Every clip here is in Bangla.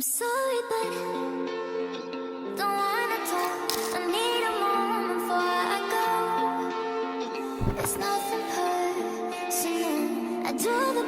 I'm sorry, but don't wanna talk. I need a moment before I go. There's nothing personal. I draw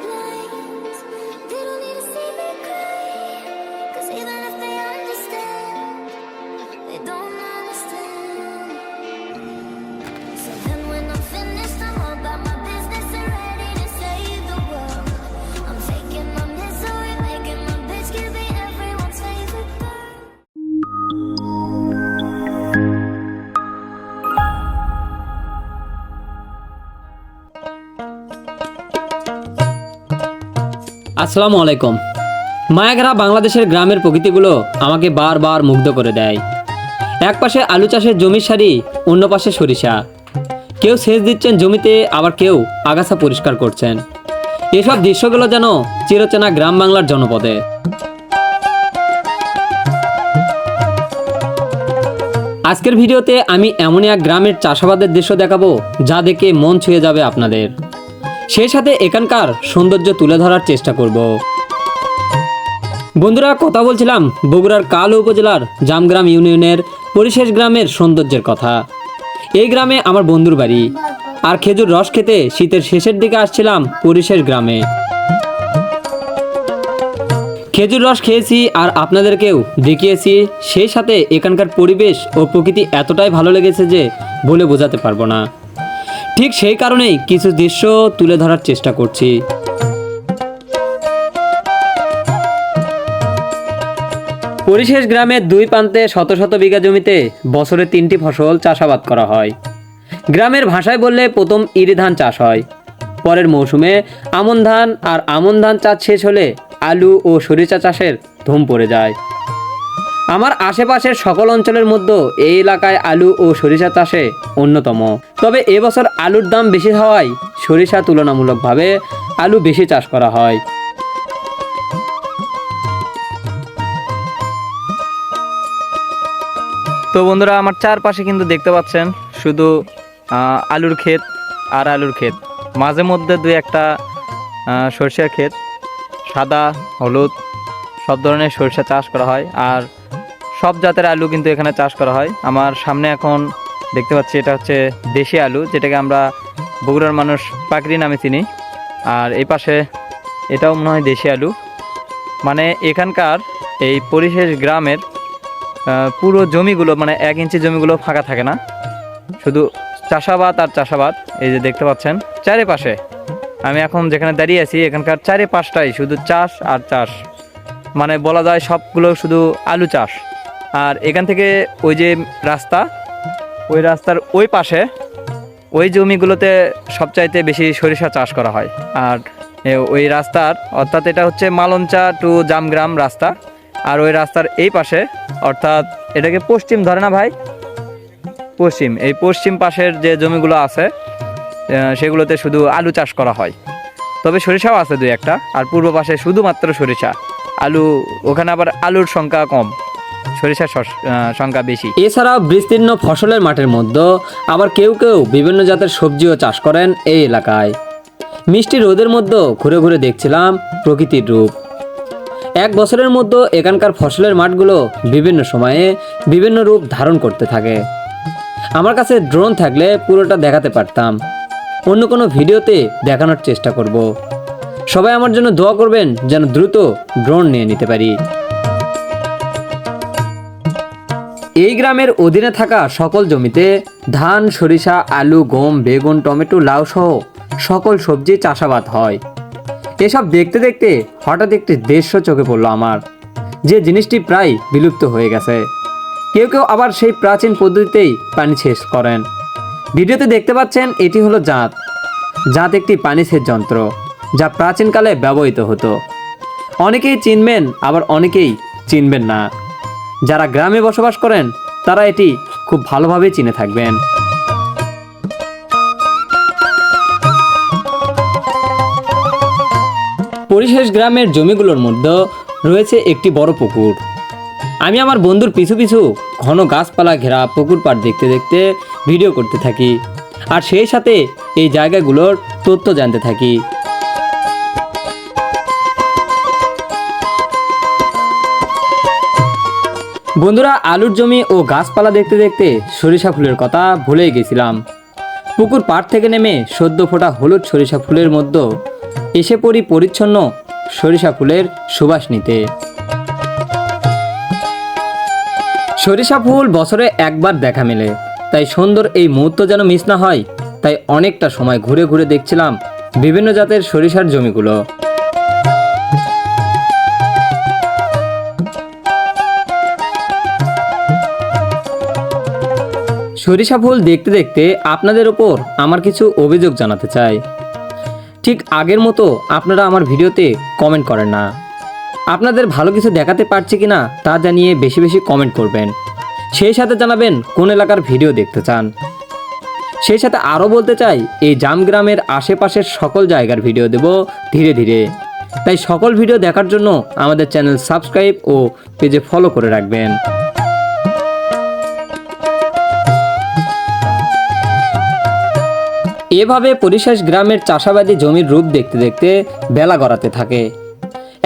আসসালামু আলাইকুম। মায়াগ্রা বাংলাদেশের গ্রামের প্রকৃতিগুলো আমাকে বারবার মুগ্ধ করে দেয়। এক পাশে আলু চাষের জমির সারি, অন্য পাশে সরিষা। কেউ সেচ দিচ্ছেন জমিতে, আবার কেউ আগাছা পরিষ্কার করছেন। এসব দৃশ্যগুলো যেন চিরচেনা গ্রাম বাংলার জনপদে। আজকের ভিডিওতে আমি এমনই এক গ্রামের চাষাবাদের দৃশ্য দেখাবো, যা দেখে মন ছুঁয়ে যাবে আপনাদের। সেই সাথে এখানকার সৌন্দর্য তুলে ধরার চেষ্টা করব। বন্ধুরা, কথা বলছিলাম বগুড়ার কাল উপজেলার জামগ্রাম ইউনিয়নের পরিশেষ গ্রামের সৌন্দর্যের কথা। এই গ্রামে আমার বন্ধুর বাড়ি। আর খেজুর রস খেতে শীতের শেষের দিকে আসছিলাম পরিশেষ গ্রামে। খেজুর রস খেয়েছি আর আপনাদেরকেও দেখিয়েছি, সেই সাথে এখানকার পরিবেশ ও প্রকৃতি এতটাই ভালো লেগেছে যে বলে বোঝাতে পারব না। ঠিক সেই কারণেই কিছু দৃশ্য তুলে ধরার চেষ্টা করছি। পরিশেষ গ্রামের দুই প্রান্তে শত শত বিঘা জমিতে বছরে তিনটি ফসল চাষাবাদ করা হয়। গ্রামের ভাষায় বললে প্রথম ইরি ধান চাষ হয়। পরের মৌসুমে আমন ধান আর আমন ধান চাষ শেষ হলে আলু ও সরিষা চাষের ধুম পড়ে যায়। আমার আশেপাশের সকল অঞ্চলের মধ্যে এই এলাকায় আলু ও সরিষা চাষে অন্যতম। তবে এবছর আলুর দাম বেশি হওয়ায় সরিষা তুলনামূলকভাবে আলু বেশি চাষ করা হয়। তো বন্ধুরা, আমার চারপাশে কিন্তু দেখতে পাচ্ছেন শুধু আলুর ক্ষেত আর আলুর ক্ষেত। মাঝে মধ্যে দুই একটা সরিষার ক্ষেত, সাদা, হলুদ, সব ধরনের সরিষা চাষ করা হয়। আর সব জাতের আলু কিন্তু এখানে চাষ করা হয়। আমার সামনে এখন দেখতে পাচ্ছি এটা হচ্ছে দেশি আলু, যেটাকে আমরা বগুড়ার মানুষ পাকড়ি নামে চিনি। আর এই পাশে এটাও মনে হয় দেশি আলু। মানে এখানকার এই পরিশেষ গ্রামের পুরো জমিগুলো মানে এক ইঞ্চি জমিগুলো ফাঁকা থাকে না। শুধু চাষাবাদ আর চাষাবাদ, এই যে দেখতে পাচ্ছেন। চারিপাশে আমি এখন যেখানে দাঁড়িয়ে আছি, এখানকার চারিপাশটাই শুধু চাষ আর চাষ। মানে বলা যায় সবগুলো শুধু আলু চাষ। আর এখান থেকে ওই যে রাস্তা, ওই রাস্তার ওই পাশে ওই জমিগুলোতে সবচাইতে বেশি সরিষা চাষ করা হয়। আর ওই রাস্তার, অর্থাৎ এটা হচ্ছে মালঞ্চা টু জামগ্রাম রাস্তা। আর ওই রাস্তার এই পাশে, অর্থাৎ এটাকে পশ্চিম, ধরে না ভাই? পশ্চিম, এই পশ্চিম পাশের যে জমিগুলো আছে সেগুলোতে শুধু আলু চাষ করা হয়। তবে সরিষাও আছে দুই একটা, আর পূর্ব পাশে শুধুমাত্র সরিষা। আলু, ওখানে আবার আলুর সংখ্যা কম। সরিষার সংখ্যা বেশি। এছাড়াও বিস্তীর্ণ ফসলের মাঠের মধ্যে আবার কেউ কেউ বিভিন্ন জাতের সবজিও চাষ করেন এই এলাকায়। মিষ্টি রোদের মধ্যে ঘুরে ঘুরে দেখছিলাম প্রকৃতির রূপ। এক বছরের মধ্যে এখানকার ফসলের মাঠগুলো বিভিন্ন সময়ে বিভিন্ন রূপ ধারণ করতে থাকে। আমার কাছে ড্রোন থাকলে পুরোটা দেখাতে পারতাম। অন্য কোনো ভিডিওতে দেখানোর চেষ্টা করব। সবাই আমার জন্য দোয়া করবেন যেন দ্রুত ড্রোন নিয়ে নিতে পারি। এই গ্রামের অধীনে থাকা সকল জমিতে ধান, সরিষা, আলু, গম, বেগুন, টমেটো, লাউ সহ সকল সবজি চাষাবাদ হয়। এসব দেখতে দেখতে হঠাৎ একটি দৃশ্য চোখে পড়ল আমার, যে জিনিসটি প্রায় বিলুপ্ত হয়ে গেছে। কেউ কেউ আবার সেই প্রাচীন পদ্ধতিতেই পানি সেচ করেন। ভিডিওতে দেখতে পাচ্ছেন এটি হলো জাঁত। জাঁত একটি পানি সেচ যন্ত্র, যা প্রাচীনকালে ব্যবহৃত হতো। অনেকেই চিনবেন, আবার অনেকেই চিনবেন না। যারা গ্রামে বসবাস করেন, তারা এটি খুব ভালোভাবে চিনে থাকবেন। পরিশেষ গ্রামের জমিগুলোর মধ্যে রয়েছে একটি বড় পুকুর। আমি আমার বন্ধুর পিছু পিছু ঘন গাছপালা ঘেরা পুকুর পাড় দেখতে দেখতে ভিডিও করতে থাকি, আর সেই সাথে এই জায়গাগুলোর তথ্য জানতে থাকি। বন্ধুরা, আলুর জমি ও গাছপালা দেখতে দেখতে সরিষা ফুলের কথা ভুলেই গেছিলাম। পুকুর পাড় থেকে নেমে সদ্য ফোটা হলুদ সরিষা ফুলের মধ্যে এসে পড়ি পরিচ্ছন্ন সরিষা ফুলের সুবাস নিতে। সরিষা ফুল বছরে একবার দেখা মেলে। তাই সুন্দর এই মুহূর্ত যেন মিস না হয়, তাই অনেকটা সময় ঘুরে ঘুরে দেখছিলাম বিভিন্ন জাতের সরিষার জমিগুলো। সরিষা ফুল দেখতে দেখতে আপনাদের ওপর আমার কিছু অভিযোগ জানাতে চাই। ঠিক আগের মতো আপনারা আমার ভিডিওতে কমেন্ট করেন না। আপনাদের ভালো কিছু দেখাতে পারছি কি না তা জানিয়ে বেশি বেশি কমেন্ট করবেন। সেই সাথে জানাবেন কোন এলাকার ভিডিও দেখতে চান। সেই সাথে আরও বলতে চাই, এই জাম গ্রামের আশেপাশের সকল জায়গার ভিডিও দেব ধীরে ধীরে। তাই সকল ভিডিও দেখার জন্য আমাদের চ্যানেল সাবস্ক্রাইব ও পেজে ফলো করে রাখবেন। এভাবে পরিশেষ গ্রামের চাষাবাদী জমির রূপ দেখতে দেখতে বেলা গড়াতে থাকে।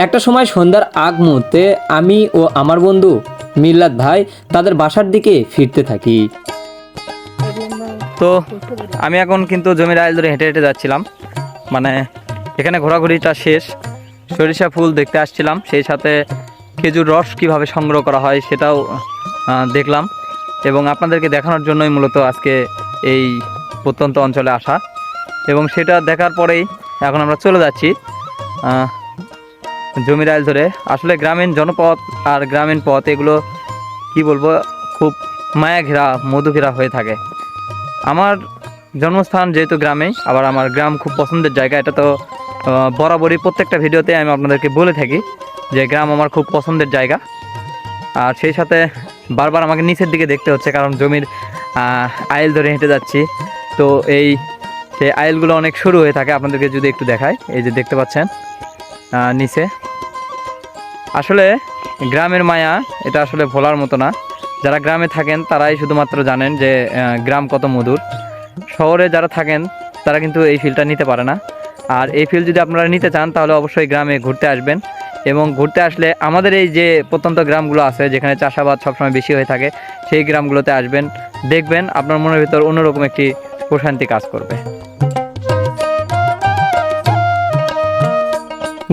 একটা সময় সন্ধ্যার আগ মুহূর্তে আমি ও আমার বন্ধু মিল্লাত ভাই তাদের বাসার দিকে ফিরতে থাকি। তো আমি এখন কিন্তু জমির আইল ধরে হেঁটে হেঁটে যাচ্ছিলাম। মানে এখানে ঘোরাঘুরিটা শেষ। সরিষা ফুল দেখতে আসছিলাম, সেই সাথে খেজুর রস কীভাবে সংগ্রহ করা হয় সেটাও দেখলাম। এবং আপনাদেরকে দেখানোর জন্যই মূলত আজকে এই প্রত্যন্ত অঞ্চলে আসা। এবং সেটা দেখার পরেই এখন আমরা চলে যাচ্ছি জমির আইল ধরে। আসলে গ্রামীণ জনপথ আর গ্রামীণ পথ, এগুলো কি বলব, খুব মায়া ঘেরা, মধু ঘেরা হয়ে থাকে। আমার জন্মস্থান যেহেতু গ্রামে, আবার আমার গ্রাম খুব পছন্দের জায়গা, এটা তো বরাবরই প্রত্যেকটা ভিডিওতে আমি আপনাদেরকে বলে থাকি যে গ্রাম আমার খুব পছন্দের জায়গা। আর সেই সাথে বারবার আমাকে নিচের দিকে দেখতে হচ্ছে, কারণ জমির আইল ধরে হেঁটে যাচ্ছি। তো এই সেই আইলগুলো অনেক সরু হয়ে থাকে, আপনাদেরকে যদি একটু দেখায় এই যে দেখতে পাচ্ছেন নিচে। আসলে গ্রামের মায়া, এটা আসলে ভোলার মতো না। যারা গ্রামে থাকেন, তারাই শুধুমাত্র জানেন যে গ্রাম কত মধুর। শহরে যারা থাকেন, তারা কিন্তু এই ফিলটা নিতে পারে না। আর এই ফিল যদি আপনারা নিতে চান, তাহলে অবশ্যই গ্রামে ঘুরতে আসবেন। এবং ঘুরতে আসলে আমাদের এই যে প্রত্যন্ত গ্রামগুলো আছে, যেখানে চাষাবাদ সবসময় বেশি হয়ে থাকে সেই গ্রামগুলোতে আসবেন, দেখবেন আপনার মনের ভিতর অন্যরকম একটি প্রশান্তি কাজ করবে।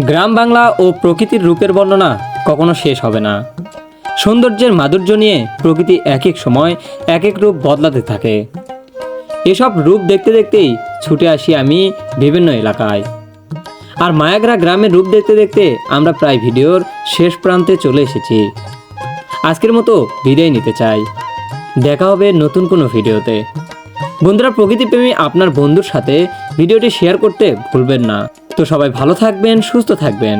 গ্রাম বাংলা ও প্রকৃতির রূপের বর্ণনা কখনো শেষ হবে না। সৌন্দর্যের মাধুর্য নিয়ে প্রকৃতি এক এক সময় এক এক রূপ বদলাতে থাকে। এসব রূপ দেখতে দেখতেই ছুটে আসি আমি বিভিন্ন এলাকায়। আর মায়াগ্রা গ্রামের রূপ দেখতে দেখতে আমরা প্রায় ভিডিওর শেষ প্রান্তে চলে এসেছি। আজকের মতো বিদায় নিতে চাই। দেখা হবে নতুন কোনো ভিডিওতে। বন্ধুরা, প্রকৃতিপ্রেমী আপনার বন্ধুর সাথে ভিডিওটি শেয়ার করতে ভুলবেন না। তো সবাই ভালো থাকবেন, সুস্থ থাকবেন।